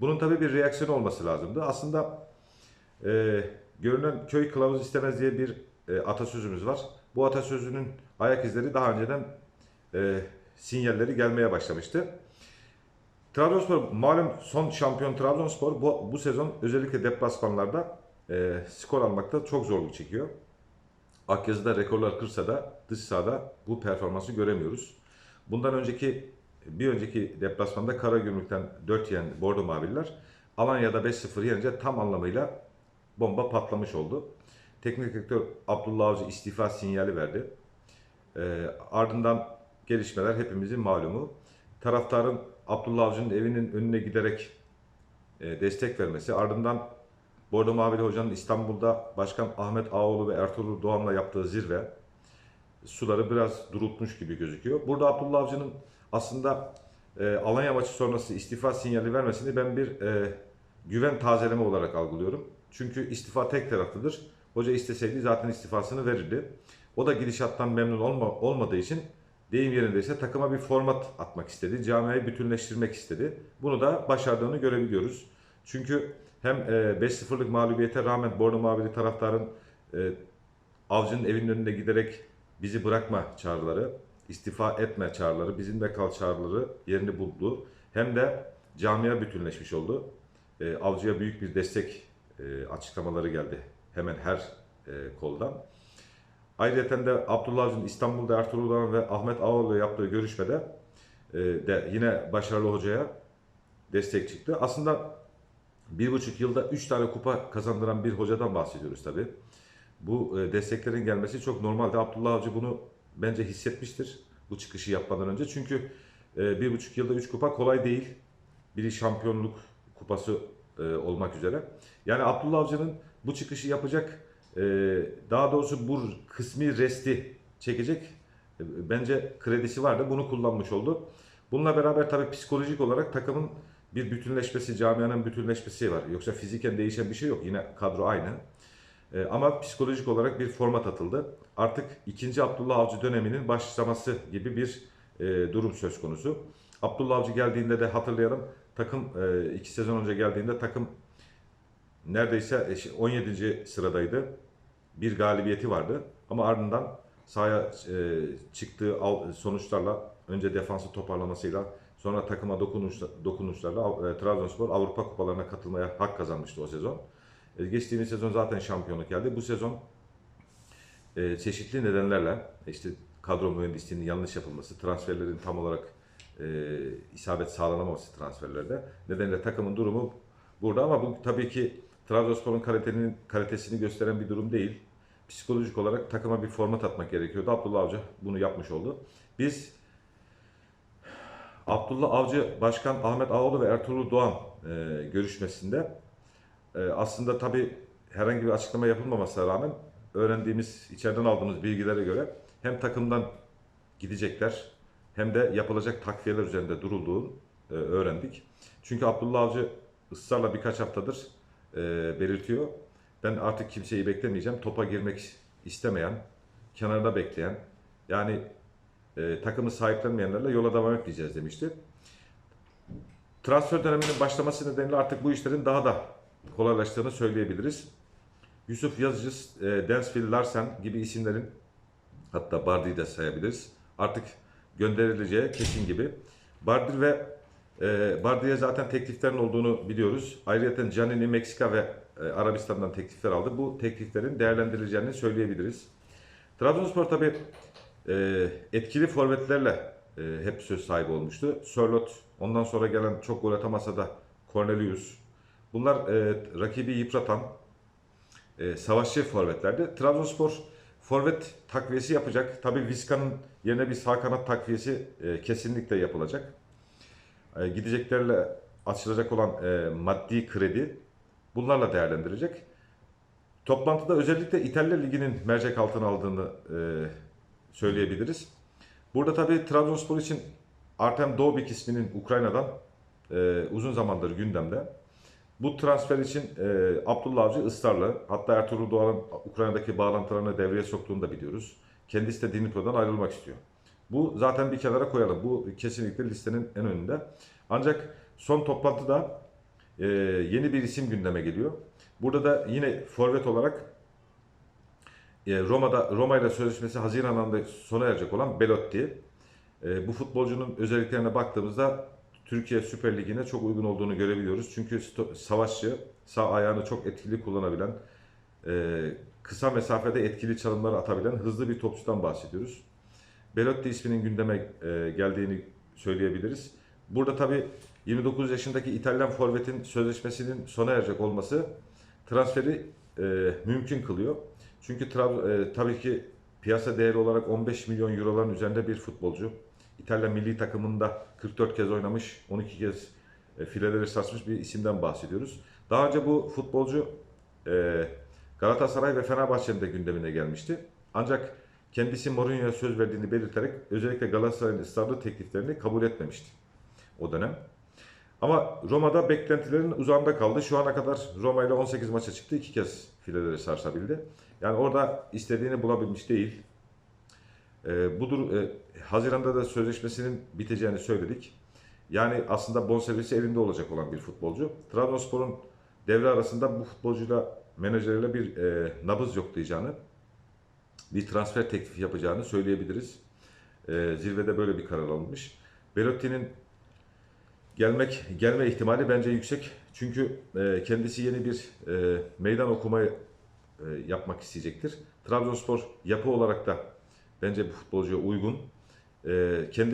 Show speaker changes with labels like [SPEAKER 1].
[SPEAKER 1] Bunun tabii bir reaksiyonu olması lazımdı. Aslında e, görünen köy kılavuz istemez diye bir e, atasözümüz var. Bu atasözünün ayak izleri daha önceden e, sinyalleri gelmeye başlamıştı. Trabzonspor malum son şampiyon Trabzonspor bu, bu sezon özellikle deplasmanlarda e, skor almakta çok zorluk çekiyor. Akyazı'da rekorlar kırsa da dış sahada bu performansı göremiyoruz. Bundan önceki bir önceki deplasmanda Karagümrük'ten 4 yiyen Bordo Mavililer Alanya'da 5-0 yenince tam anlamıyla bomba patlamış oldu. Teknik direktör Abdullah Avcı istifa sinyali verdi. Ee, ardından gelişmeler hepimizin malumu. Taraftarın Abdullah Avcı'nın evinin önüne giderek e, destek vermesi, ardından Bordo Mavili Hoca'nın İstanbul'da Başkan Ahmet Ağoğlu ve Ertuğrul Doğan'la yaptığı zirve suları biraz durultmuş gibi gözüküyor. Burada Abdullah Avcı'nın aslında e, Alanya maçı sonrası istifa sinyali vermesini ben bir e, güven tazeleme olarak algılıyorum. Çünkü istifa tek taraflıdır. Hoca isteseydi zaten istifasını verirdi. O da gidişattan memnun olma, olmadığı için deyim yerindeyse takıma bir format atmak istedi. Camiayı bütünleştirmek istedi. Bunu da başardığını görebiliyoruz. Çünkü hem e, 5-0'lık mağlubiyete rağmen Bordo Mavili taraftarın e, avcının evinin önünde giderek bizi bırakma çağrıları, istifa etme çağrıları, bizimle kal çağrıları yerini buldu. Hem de camia bütünleşmiş oldu. E, avcıya büyük bir destek e, açıklamaları geldi hemen her e, koldan. Ayrıca de Abdullah Avcı'nın İstanbul'da Ertuğrul Doğan ve Ahmet Ağoğlu'yla yaptığı görüşmede e, de yine başarılı hocaya destek çıktı. Aslında bir buçuk yılda üç tane kupa kazandıran bir hocadan bahsediyoruz tabii. Bu e, desteklerin gelmesi çok normaldi. Abdullah Avcı bunu bence hissetmiştir bu çıkışı yapmadan önce. Çünkü e, bir buçuk yılda üç kupa kolay değil. Biri şampiyonluk kupası e, olmak üzere. Yani Abdullah Avcı'nın bu çıkışı yapacak, e, daha doğrusu bu kısmi resti çekecek bence kredisi vardı. Bunu kullanmış oldu. Bununla beraber tabii psikolojik olarak takımın bir bütünleşmesi, camianın bütünleşmesi var. Yoksa fiziken değişen bir şey yok. Yine kadro aynı. E, ama psikolojik olarak bir format atıldı. Artık ikinci Abdullah Avcı döneminin başlaması gibi bir e, durum söz konusu. Abdullah Avcı geldiğinde de hatırlayalım takım e, iki sezon önce geldiğinde takım neredeyse e, şey, 17. sıradaydı. Bir galibiyeti vardı ama ardından sahaya e, çıktığı sonuçlarla önce defansı toparlamasıyla sonra takıma dokunuş, dokunuşlarla e, Trabzonspor Avrupa kupalarına katılmaya hak kazanmıştı o sezon. E, geçtiğimiz sezon zaten şampiyonluk geldi. Bu sezon e, çeşitli nedenlerle işte kadro mühendisliğinin yanlış yapılması, transferlerin tam olarak e, isabet sağlanamaması transferlerde nedeniyle takımın durumu burada ama bu tabii ki Trabzonspor'un kalitenin kalitesini gösteren bir durum değil. Psikolojik olarak takıma bir format atmak gerekiyordu. Abdullah Avcı bunu yapmış oldu. Biz Abdullah Avcı, Başkan Ahmet Ağoğlu ve Ertuğrul Doğan e, görüşmesinde aslında tabii herhangi bir açıklama yapılmamasına rağmen öğrendiğimiz, içeriden aldığımız bilgilere göre hem takımdan gidecekler hem de yapılacak takviyeler üzerinde durulduğunu e, öğrendik. Çünkü Abdullah Avcı ısrarla birkaç haftadır e, belirtiyor. Ben artık kimseyi beklemeyeceğim. Topa girmek istemeyen, kenarda bekleyen, yani e, takımı sahiplenmeyenlerle yola devam etmeyeceğiz demişti. Transfer döneminin başlaması nedeniyle artık bu işlerin daha da kolaylaştığını söyleyebiliriz. Yusuf Yazıcı, e, Densfield Larsen gibi isimlerin hatta Bardi'yi de sayabiliriz. Artık gönderileceği kesin gibi. Bardi ve e, Bardi'ye zaten tekliflerin olduğunu biliyoruz. Ayrıca Giannini Meksika ve e, Arabistan'dan teklifler aldı. Bu tekliflerin değerlendirileceğini söyleyebiliriz. Trabzonspor tabii e, etkili forvetlerle e, hep söz sahibi olmuştu. Sörlot, ondan sonra gelen çok gol atamasa da Cornelius. Bunlar e, rakibi yıpratan e, savaşçı forvetlerdi. Trabzonspor forvet takviyesi yapacak. Tabii Vizca'nın yerine bir sağ kanat takviyesi e, kesinlikle yapılacak. E, gideceklerle açılacak olan e, maddi kredi bunlarla değerlendirecek. Toplantıda özellikle İtalya Ligi'nin mercek altına aldığını e, söyleyebiliriz. Burada tabii Trabzonspor için Artem Dobik isminin Ukrayna'dan e, uzun zamandır gündemde. Bu transfer için e, Abdullah Avcı ısrarlı. Hatta Ertuğrul Doğan'ın Ukrayna'daki bağlantılarını devreye soktuğunu da biliyoruz. Kendisi de Dnipro'dan ayrılmak istiyor. Bu zaten bir kenara koyalım. Bu kesinlikle listenin en önünde. Ancak son toplantıda e, yeni bir isim gündeme geliyor. Burada da yine forvet olarak e, Roma'da Roma ile sözleşmesi Haziran ayında sona erecek olan Belotti. E, bu futbolcunun özelliklerine baktığımızda Türkiye Süper Ligi'ne çok uygun olduğunu görebiliyoruz. Çünkü savaşçı, sağ ayağını çok etkili kullanabilen, e, kısa mesafede etkili çalımlar atabilen hızlı bir topçudan bahsediyoruz. Belotti isminin gündeme e, geldiğini söyleyebiliriz. Burada tabii 29 yaşındaki İtalyan forvetin sözleşmesinin sona erecek olması transferi e, mümkün kılıyor. Çünkü e, tabii ki piyasa değeri olarak 15 milyon euroların üzerinde bir futbolcu. İtalya milli takımında 44 kez oynamış, 12 kez e, fileleri sarsmış bir isimden bahsediyoruz. Daha önce bu futbolcu e, Galatasaray ve Fenerbahçe'nin de gündemine gelmişti. Ancak kendisi Mourinho'ya söz verdiğini belirterek özellikle Galatasaray'ın ısrarlı tekliflerini kabul etmemişti o dönem. Ama Roma'da beklentilerin uzağında kaldı. Şu ana kadar Roma ile 18 maça çıktı. iki kez fileleri sarsabildi. Yani orada istediğini bulabilmiş değil. Ee, budur, e, Haziran'da da sözleşmesinin biteceğini söyledik. Yani aslında bonservisi elinde olacak olan bir futbolcu. Trabzonspor'un devre arasında bu futbolcuyla menajeriyle bir e, nabız yoklayacağını, bir transfer teklifi yapacağını söyleyebiliriz. E, zirvede böyle bir karar alınmış. Belotti'nin gelmek gelme ihtimali bence yüksek. Çünkü e, kendisi yeni bir e, meydan okumayı e, yapmak isteyecektir. Trabzonspor yapı olarak da bence bu futbolcuya uygun. E, kendi